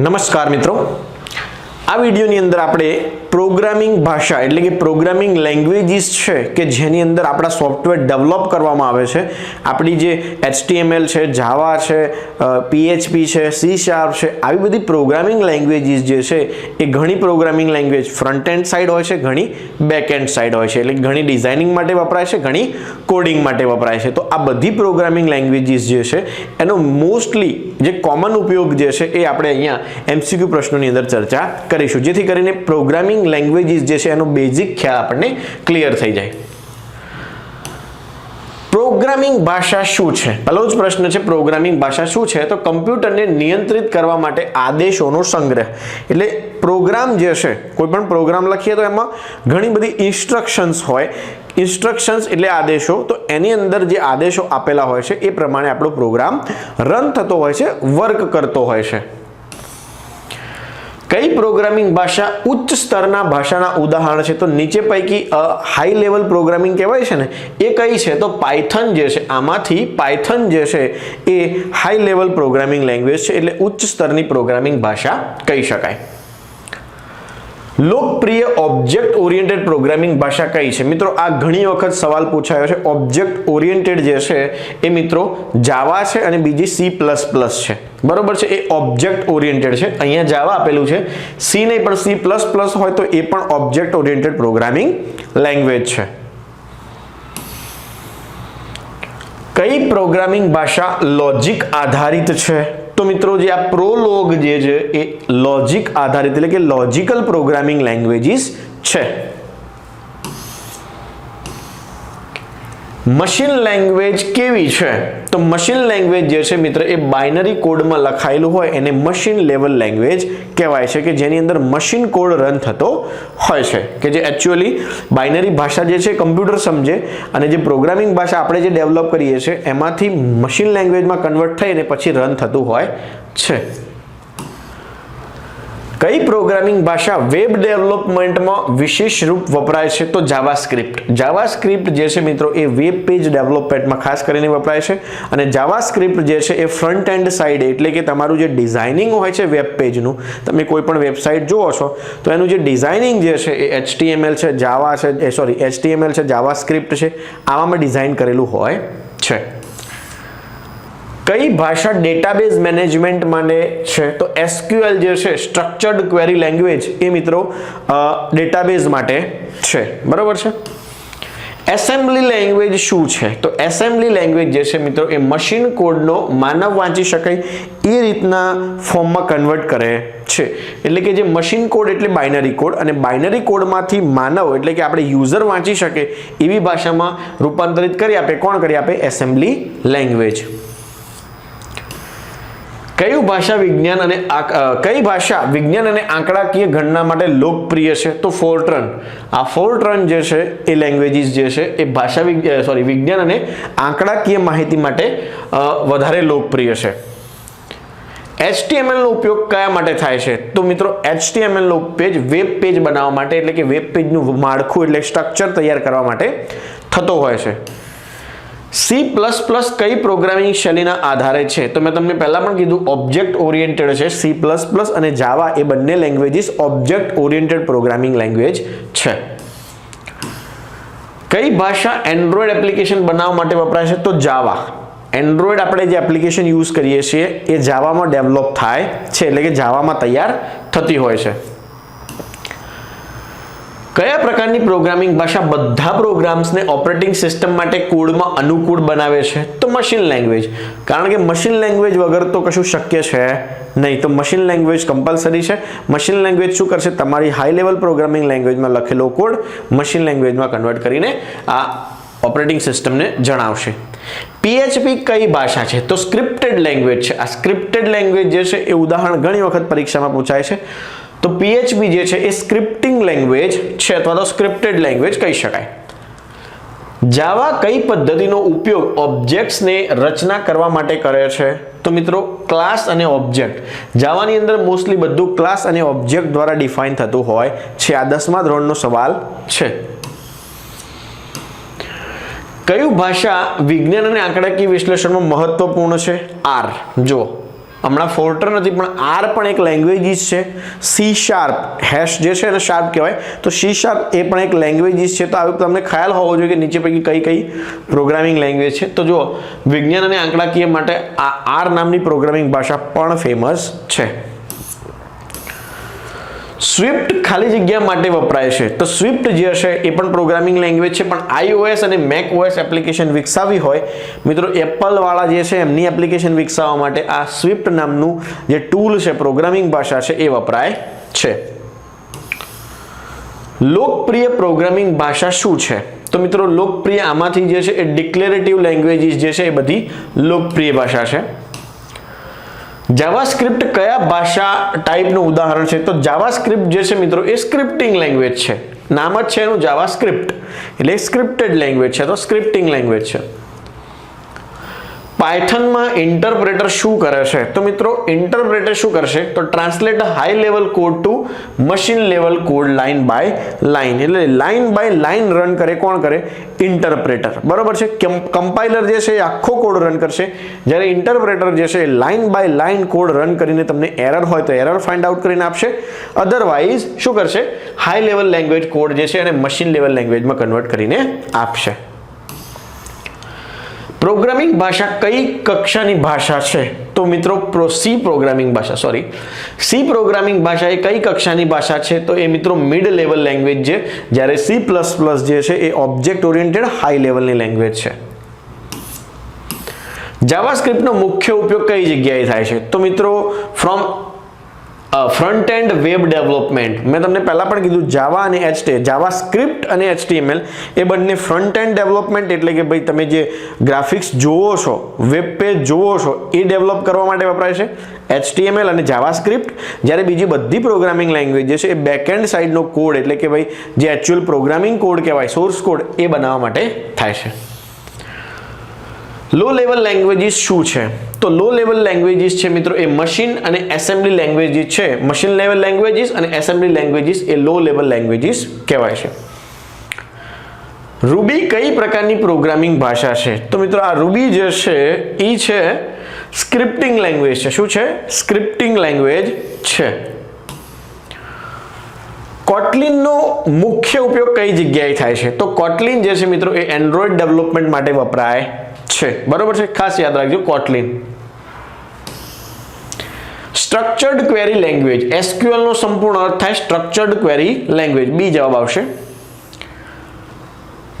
નમસ્કાર મિત્રો આ વિડીયોની અંદર આપણે પ્રોગ્રામિંગ ભાષા એટલે કે પ્રોગ્રામિંગ લેંગ્વેજીસ છે કે જેની અંદર આપણા સોફ્ટવેર ડેવલપ કરવામાં આવે છે. આપણી જે એચટીએમએલ છે, જાવા છે પીએચપી છે, સી શાર્પ છે, આવી બધી પ્રોગ્રામિંગ લેંગ્વેજીસ જે છે એ ઘણી programming language front end side હોય છે, ઘણી બેક એન્ડ સાઈડ હોય છે. એટલે ઘણી ડિઝાઇનિંગ માટે વપરાય છે, ઘણી કોડિંગ માટે વપરાય છે. તો આ બધી પ્રોગ્રામિંગ લેંગ્વેજીસ જે છે એનો મોસ્ટલી જે કોમન ઉપયોગ જે છે એ આપણે અહીંયા એમસીક્યુ પ્રશ્નોની અંદર ચર્ચા કરીશું. જેથી કરીને પ્રોગ્રામિંગ લેંગ્વેજીસ જે છે, એનો બેઝિક ખ્યાલ આપણને ક્લિયર થઈ જાય. પ્રોગ્રામિંગ ભાષા શું છે? પહેલો જ પ્રશ્ન છે પ્રોગ્રામિંગ ભાષા શું છે? તો કમ્પ્યુટરને નિયંત્રિત કરવા માટે આદેશોનો સંગ્રહ. એટલે પ્રોગ્રામ જે છે, કોઈ પણ પ્રોગ્રામ લખીએ તો એમાં ઘણી બધી ઇન્સ્ટ્રક્શન્સ હોય. ઇન્સ્ટ્રક્શન્સ એટલે આદેશો. તો એની અંદર જે આદેશો આપેલા હોય છે, એ પ્રમાણે આપણો પ્રોગ્રામ રન થતો હોય છે વર્ક કરતો હોય છે. કઈ પ્રોગ્રામિંગ ભાષા ઉચ્ચ સ્તરના ભાષાના ઉદાહરણ છે? તો નીચે પૈકી હાઈ લેવલ પ્રોગ્રામિંગ કહેવાય છે ને, એ કઈ છે? તો પાયથન જે છે, આમાંથી પાયથન જે છે, એ હાઈ લેવલ પ્રોગ્રામિંગ લેંગ્વેજ છે, એટલે ઉચ્ચ સ્તરની પ્રોગ્રામિંગ ભાષા કહી શકાય. લોકપ્રિય ઓબ્જેક્ટ ઓરિએન્ટેડ પ્રોગ્રામિંગ ભાષા કઈ છે? મિત્રો, આ ઘણી વખત સવાલ પૂછાયો છે. ઓબ્જેક્ટ ઓરિએન્ટેડ જે છે, એ મિત્રો જાવા છે અને બીજી સી પ્લસ પ્લસ છે. બરોબર છે? એ ઓબ્જેક્ટ ઓરિએન્ટેડ છે. અહીંયા જાવા આપેલું છે. સી નહીં, પણ સી પ્લસ પ્લસ હોય તો એ પણ ઓબ્જેક્ટ ઓરિએન્ટેડ પ્રોગ્રામિંગ લેંગ્વેજ છે. કઈ પ્રોગ્રામિંગ ભાષા લોજિક આધારિત છે? તો મિત્રો જે આ પ્રોલોગ જે છે એ લોજિક આધારિત એટલે કે લોજિકલ પ્રોગ્રામિંગ લેંગ્વેજીસ છે. મશીન લેંગ્વેજ કેવી છે? તો મશીન લેંગ્વેજ જે છે મિત્ર, એ બાઇનરી કોડમાં લખાયેલું હોય, એને મશીન લેવલ લેંગ્વેજ કહેવાય છે, કે જેની અંદર મશીન કોડ રન થતો હોય છે. કે જે એકચ્યુઅલી બાઇનરી ભાષા જે છે કમ્પ્યુટર સમજે, અને જે પ્રોગ્રામિંગ ભાષા આપણે જે ડેવલપ કરીએ છીએ, એમાંથી મશીન લેંગ્વેજમાં કન્વર્ટ થઈને પછી રન થતું હોય છે. કઈ પ્રોગ્રામિંગ ભાષા વેબ ડેવલપમેન્ટમાં વિશેષ રૂપ વપરાય છે? તો જાવાસ્ક્રિપ્ટ જાવાસ્ક્રિપ્ટ જે છે મિત્રો, એ વેબ પેજ ડેવલપમેન્ટમાં ખાસ કરીને વપરાય છે. અને જાવાસ્ક્રિપ્ટ જે છે, એ ફ્રન્ટ એન્ડ સાઇડ એટલે કે તમારું જે ડિઝાઇનિંગ હોય છે વેબ પેજનું, તમે કોઈ પણ વેબસાઇટ જુઓ છો, તો એનું જે ડિઝાઇનિંગ જે છે, એ એચટીએમએલ છે જાવા છે સોરી એચટીએમએલ છે જાવાસ્ક્રિપ્ટ છે, આવામાં ડિઝાઇન કરેલું હોય છે. કઈ ભાષા ડેટાબેઝ મેનેજમેન્ટ માટે છે? તો એસક્યુએલ જે છે સ્ટ્રક્ચર્ડ ક્વેરી લેંગ્વેજ એ મિત્રો ડેટાબેઝ માટે છે. બરોબર છે? એસેમ્બલી લેંગ્વેજ શું છે? તો એસેમ્બલી લેંગ્વેજ જે છે, મિત્રો, એ મશીન કોડનો માનવ વાંચી શકાય, એ રીતના ફોર્મમાં કન્વર્ટ કરે છે. એટલે કે જે મશીન કોડ એટલે બાઇનરી કોડ અને બાઇનરી કોડમાંથી માનવ, એટલે કે આપણે યુઝર વાંચી શકે એવી ભાષામાં રૂપાંતરિત કરી આપે. કોણ કરી આપે? એસેમ્બલી લેંગ્વેજ કયું ભાષા વિજ્ઞાન અને કઈ ભાષા વિજ્ઞાન અને આંકડાકીય ગણના માટે લોકપ્રિય છે? તો ફોર્ટ્રન. આ ફોર્ટ્રન જે છે, એ લેંગ્વેજીસ જે છે, એ ભાષા સોરી વિજ્ઞાન અને આંકડાકીય માહિતી માટે વધારે લોકપ્રિય છે. એચટીએમએલનો ઉપયોગ કયા માટે થાય છે? તો મિત્રો, એચટીએમએલનો પેજ વેબ પેજ બનાવવા માટે, એટલે કે વેબ પેજનું માળખું એટલે સ્ટ્રક્ચર તૈયાર કરવા માટે થતો હોય છે. સી પ્લસ પ્લસ કઈ પ્રોગ્રામિંગ શૈલીના આધારે છે? તો મેં તમને પહેલા પણ કીધું ઓબ્જેક્ટ ઓરિએન્ટેડ છે સી પ્લસ પ્લસ અને જાવા એ બંને languages object oriented programming language છે. કઈ ભાષા એન્ડ્રોઈડ એપ્લિકેશન બનાવવા માટે વપરાય છે? તો જાવા એન્ડ્રોઈડ આપણે જે એપ્લિકેશન યુઝ કરીએ છીએ, એ જાવામાં ડેવલપ થાય છે, એટલે કે જાવામાં તૈયાર થતી હોય છે. કયા પ્રકારની પ્રોગ્રામિંગ ભાષા બધા પ્રોગ્રામ્સને ઓપરેટિંગ સિસ્ટમ માટે કોડમાં અનુકૂળ બનાવે છે? તો મશીન લેંગ્વેજ. કારણ કે મશીન લેંગ્વેજ વગર તો કશું શક્ય છે નહીં. તો મશીન લેંગ્વેજ કમ્પલસરી છે. મશીન લેંગ્વેજ શું કરશે? તમારી હાઈ લેવલ પ્રોગ્રામિંગ લેંગ્વેજમાં લખેલો કોડ મશીન લેંગ્વેજમાં કન્વર્ટ કરીને આ ઓપરેટિંગ સિસ્ટમને જણાવશે. પીએચપી કઈ ભાષા છે? તો સ્ક્રિપ્ટેડ લેંગ્વેજ છે. આ સ્ક્રિપ્ટેડ લેંગ્વેજ જે છે એ ઉદાહરણ ઘણી વખત પરીક્ષામાં પૂછાય છે. તો પીએચપી જે છે એ સ્ક્રિપ્ટિંગ લેંગ્વેજ છે અથવા તો સ્ક્રિપ્ટેડ લેંગ્વેજ કહી શકાય. જાવા કઈ પદ્ધતિનો ઉપયોગ ઓબ્જેક્ટ્સને રચના કરવા માટે કરે છે? તો મિત્રો ક્લાસ અને ઓબ્જેક્ટ જાવાની અંદર મોસ્ટલી બધું ક્લાસ અને ઓબ્જેક્ટ દ્વારા ડિફાઇન થતું હોય છે. આ દસમા ધોરણનો સવાલ છે. કયું ભાષા વિજ્ઞાન અને આંકડાકીય વિશ્લેષણમાં મહત્વપૂર્ણ છે? આર જો હમણાં ફોર્ટર નથી, પણ આર પણ એક લેંગ્વેજીસ છે. સી શાર્પ હેશ જે છે એને શાર્પ કહેવાય. તો સી શાર્પ એ પણ એક લેંગ્વેજીસ છે. તો આવી તમને ખ્યાલ હોવો જોઈએ કે નીચે પૈકી કઈ કઈ પ્રોગ્રામિંગ લેંગ્વેજ છે. તો જુઓ, વિજ્ઞાન અને આંકડાકીય માટે આ આર નામની પ્રોગ્રામિંગ ભાષા પણ ફેમસ છે. સ્વિફ્ટ ખાલી જગ્યા માટે વપરાય છે. તો સ્વિફ્ટ જે હશે એ પણ પ્રોગ્રામિંગ લેંગ્વેજ છે, પણ આઈઓએસ અને મેક ઓએસ એપ્લિકેશન વિકસાવી હોય, મિત્રો એપલવાળા જે છે એમની એપ્લિકેશન વિકસાવવા માટે આ સ્વિફ્ટ નામનું જે ટૂલ છે પ્રોગ્રામિંગ ભાષા છે, એ વપરાય છે. લોકપ્રિય પ્રોગ્રામિંગ ભાષા શું છે? તો મિત્રો લોકપ્રિય આમાંથી જે છે એ ડિક્લેરેટિવ લેંગ્વેજીસ જે છે એ બધી લોકપ્રિય ભાષા છે. જાવાસ્ક્રિપ્ટ કયા ભાષા ટાઈપનું ઉદાહરણ છે? તો જાવાસ્ક્રિપ્ટ જે છે મિત્રો, એ સ્ક્રિપ્ટિંગ લેંગ્વેજ છે. નામ જ છે એનું જાવાસ્ક્રિપ્ટ એટલે સ્ક્રિપ્ટેડ લેંગ્વેજ છે. તો સ્ક્રિપ્ટિંગ લેંગ્વેજ છે. પાયથનમાં ઇન્ટરપ્રેટર શું કરે છે? તો મિત્રો, ઇન્ટરપ્રેટર શું કરશે? તો translate high level code to machine level code line by line એટલે લાઇન બાય લાઇન રન કરે, કોણ કરે? ઇન્ટરપ્રેટર. બરોબર છે? કમ્પાઇલર જે છે એ આખો કોડ રન કરશે. જ્યારે ઇન્ટરપ્રેટર જે છે એ line by line code run કરીને તમને એરર હોય તો એરર ફાઇન્ડ આઉટ કરીને આપશે. અધરવાઇઝ શું કરશે? હાઈ લેવલ લેંગ્વેજ કોડ જે છે એને મશીન લેવલ લેંગ્વેજમાં કન્વર્ટ કરીને આપશે. પ્રોગ્રામિંગ ભાષા કઈ કક્ષાની ભાષા છે? તો મિત્રો, પ્રો સી પ્રોગ્રામિંગ ભાષા સોરી સી પ્રોગ્રામિંગ ભાષા એ કઈ કક્ષાની ભાષા છે? તો એ મિત્રો મિડ લેવલ લેંગ્વેજ છે. જ્યારે સી પ્લસ પ્લસ જે છે, એ ઓબ્જેક્ટ ઓરિએન્ટેડ હાઈ લેવલની લેંગ્વેજ છે. જાવાસ્ક્રિપ્ટનો મુખ્ય ઉપયોગ કઈ જગ્યાએ થાય છે? તો મિત્રો from front end web development મેં તમને પહેલા પણ કીધું જાવા અને એચટી જાવા સ્ક્રિપ્ટ અને એચટીએમએલ એ બંને ફ્રન્ટ એન્ડ ડેવલપમેન્ટ એટલે કે ભાઈ તમે જે ગ્રાફિક્સ જોવો છો વેબ પેજ જોવો છો, એ ડેવલપ કરવા માટે વપરાય છે એચટીએમએલ અને જાવા સ્ક્રિપ્ટ જ્યારે બીજી બધી પ્રોગ્રામિંગ લેંગ્વેજ છે, એ બેકએન્ડ સાઇડનો કોડ એટલે કે ભાઈ જે એકચ્યુઅલ પ્રોગ્રામિંગ કોડ કહેવાય સોર્સ કોડ એ બનાવવા માટે થાય છે. લો લેવલ લેંગ્વેજીસ શું છે? તો લો લેવલ લેંગ્વેજીસ છે મિત્રો એ મશીન અને એસેમ્બલી લેંગ્વેજીસ છે. મશીન લેવલ લેંગ્વેજીસ અને એસેમ્બલી લેંગ્વેજીસ એ લો લેવલ લેંગ્વેજીસ કહેવાય છે. રૂબી કઈ પ્રકારની પ્રોગ્રામિંગ ભાષા છે? તો મિત્રો આ રૂબી જે છે એ છે સ્ક્રિપ્ટિંગ લેંગ્વેજ છે. શું છે? સ્ક્રિપ્ટિંગ લેંગ્વેજ છે. કોટલિનનો મુખ્ય ઉપયોગ કઈ જગ્યાએ થાય છે? તો કોટલિન જે છે મિત્રો એ એન્ડ્રોઈડ ડેવલપમેન્ટ માટે વપરાય છે. બરોબર છે? ખાસ યાદ રાખજો Kotlin structured query language SQL નો સંપૂર્ણ અર્થ થાય સ્ટ્રક્ચર્ડ ક્વેરી લેંગ્વેજ બી જવાબ આવશે.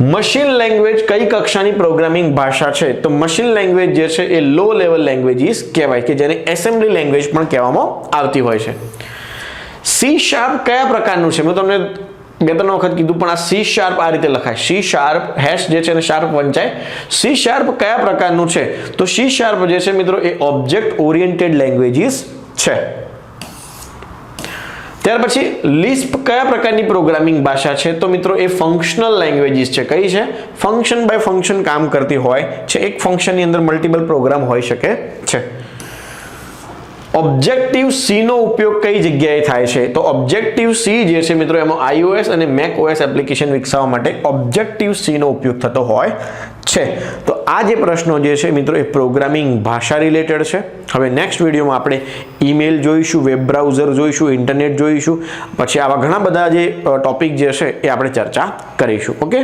મશીન લેંગ્વેજ કઈ કક્ષાની પ્રોગ્રામિંગ ભાષા છે? તો મશીન લેંગ્વેજ જે છે એ લો લેવલ લેંગ્વેજીસ કહેવાય કે જેને એસેમ્બલી લેંગ્વેજ પણ કહેવામાં આવતી હોય છે. સી શાર્પ કયા પ્રકારનું છે? મેં તમને બે ત્રણ વખત કીધું, પણ આ સી શાર્પ આ રીતે લખાય. સી શાર્પ હેશ જે છે એને શાર્પ વંચાય સી શાર્પ કયા પ્રકારનું છે? તો સી શાર્પ જે છે મિત્રો, એ ઓબ્જેક્ટ ઓરિએન્ટેડ લેંગ્વેજીસ છે. ત્યાર પછી લિસ્પ કયા પ્રકારની પ્રોગ્રામિંગ ભાષા છે? તો મિત્રો, એ ફંક્શનલ લેંગ્વેજીસ છે. કઈ છે? ફંક્શન બાય ફંક્શન કામ કરતી હોય છે. એક ફંક્શનની અંદર મલ્ટિપલ પ્રોગ્રામ હોઈ શકે છે. ઓબ્જેક્ટિવ સી નો ઉપયોગ કઈ જગ્યાએ થાય છે? તો ઓબ્જેક્ટિવ સી જે છે મિત્રો, એમાં આઈઓએસ અને મેક ઓએસ એપ્લિકેશન વિકસાવવા માટે ઓબ્જેક્ટિવ સી નો ઉપયોગ થતો હોય છે. તો આ જે પ્રશ્નો જે છે મિત્રો, એ પ્રોગ્રામિંગ ભાષા રિલેટેડ છે. હવે નેક્સ્ટ વિડીયોમાં આપણે ઈમેલ જોઈશું વેબ બ્રાઉઝર જોઈશું ઇન્ટરનેટ જોઈશું. પછી આવા ઘણા બધા જે ટોપિક જે છે, એ આપણે ચર્ચા કરીશું. ઓકે